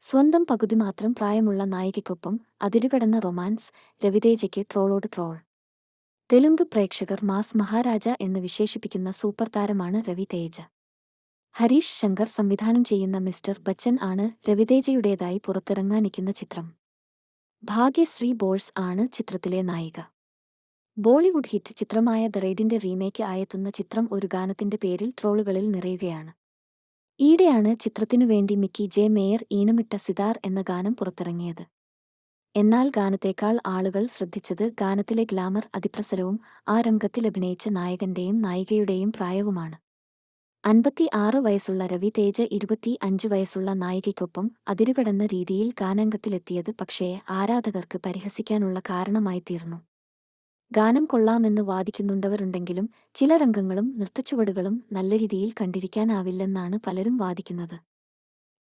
സ്വന്തം പകുതി മാത്രം പ്രായമുള്ള നായികയ്ക്കൊപ്പം അതിരുകടന്ന റൊമാൻസ് രവിതേജയ്ക്ക് ട്രോളോട് ട്രോൾ. തെലുങ്ക് പ്രേക്ഷകർ മാസ് മഹാരാജ എന്ന് വിശേഷിപ്പിക്കുന്ന സൂപ്പർ താരമാണ് രവിതേജ. ഹരീഷ് ശങ്കർ സംവിധാനം ചെയ്യുന്ന മിസ്റ്റർ ബച്ചൻ ആണ് രവിതേജയുടേതായി പുറത്തിറങ്ങാനിക്കുന്ന ചിത്രം. ഭാഗ്യശ്രീ ബോൾസ് ആണ് ചിത്രത്തിലെ നായിക. ബോളിവുഡ് ഹിറ്റ് ചിത്രമായ ദ റെയ്ഡിന്റെ റീമേക്ക് ആയെത്തുന്ന ചിത്രം ഒരു ഗാനത്തിന്റെ പേരിൽ ട്രോളുകളിൽ നിറയുകയാണ്. ഈയിടെയാണ് ചിത്രത്തിനു വേണ്ടി മിക്കി ജെ. മേയർ ഈണമിട്ട സിതാർ എന്ന ഗാനം പുറത്തിറങ്ങിയത്. എന്നാൽ ഗാനത്തേക്കാൾ ആളുകൾ ശ്രദ്ധിച്ചത് ഗാനത്തിലെ ഗ്ലാമർ അതിപ്രസരവും ആ രംഗത്തിൽ അഭിനയിച്ച നായകന്റെയും നായികയുടെയും പ്രായവുമാണ്. അൻപത്തി ആറ് വയസ്സുള്ള രവി തേജ ഇരുപത്തി അഞ്ച് വയസ്സുള്ള നായികയ്ക്കൊപ്പം അതിരുകടന്ന രീതിയിൽ ഗാനാംഗത്തിലെത്തിയത് പക്ഷേ ആരാധകർക്ക് പരിഹസിക്കാനുള്ള കാരണമായി തീർന്നു ഗാനം കൊള്ളാമെന്ന് വാദിക്കുന്നുണ്ടവരുണ്ടെങ്കിലും ചില രംഗങ്ങളും നൃത്തച്ചുവടുകളും നല്ല രീതിയിൽ കണ്ടിരിക്കാനാവില്ലെന്നാണ് പലരും വാദിക്കുന്നത്.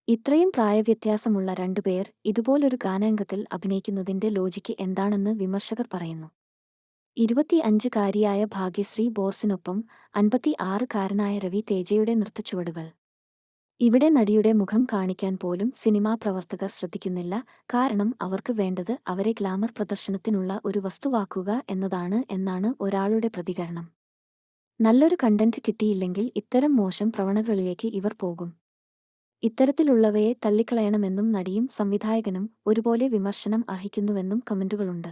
ഇത്രയും പ്രായവ്യത്യാസമുള്ള രണ്ടുപേർ ഇതുപോലൊരു ഗാനാംഗത്തിൽ അഭിനയിക്കുന്നതിന്റെ ലോജിക്ക് എന്താണെന്ന് വിമർശകർ പറയുന്നു. ഇരുപത്തി അഞ്ചുകാരിയായ ഭാഗ്യശ്രീ ബോർസിനൊപ്പം ആറുകാരനായ രവി തേജയുടെ നൃത്തച്ചുവടുകൾ. ഇവിടെ നടിയുടെ മുഖം കാണിക്കാൻ പോലും സിനിമാ പ്രവർത്തകർ ശ്രദ്ധിക്കുന്നില്ല. കാരണം അവർക്ക് വേണ്ടത് അവരെ ഗ്ലാമർ പ്രദർശനത്തിനുള്ള ഒരു വസ്തുവാക്കുക എന്നതാണ് എന്നാണ് ഒരാളുടെ പ്രതികരണം. നല്ലൊരു കണ്ടന്റ് കിട്ടിയില്ലെങ്കിൽ ഇത്തരം മോശം പ്രവണതകളിലേക്ക് ഇവർ പോകും. ഇത്തരത്തിലുള്ളവയെ തള്ളിക്കളയണമെന്നും നടിയും സംവിധായകനും ഒരുപോലെ വിമർശനം അർഹിക്കുന്നുവെന്നും കമന്റുകളുണ്ട്.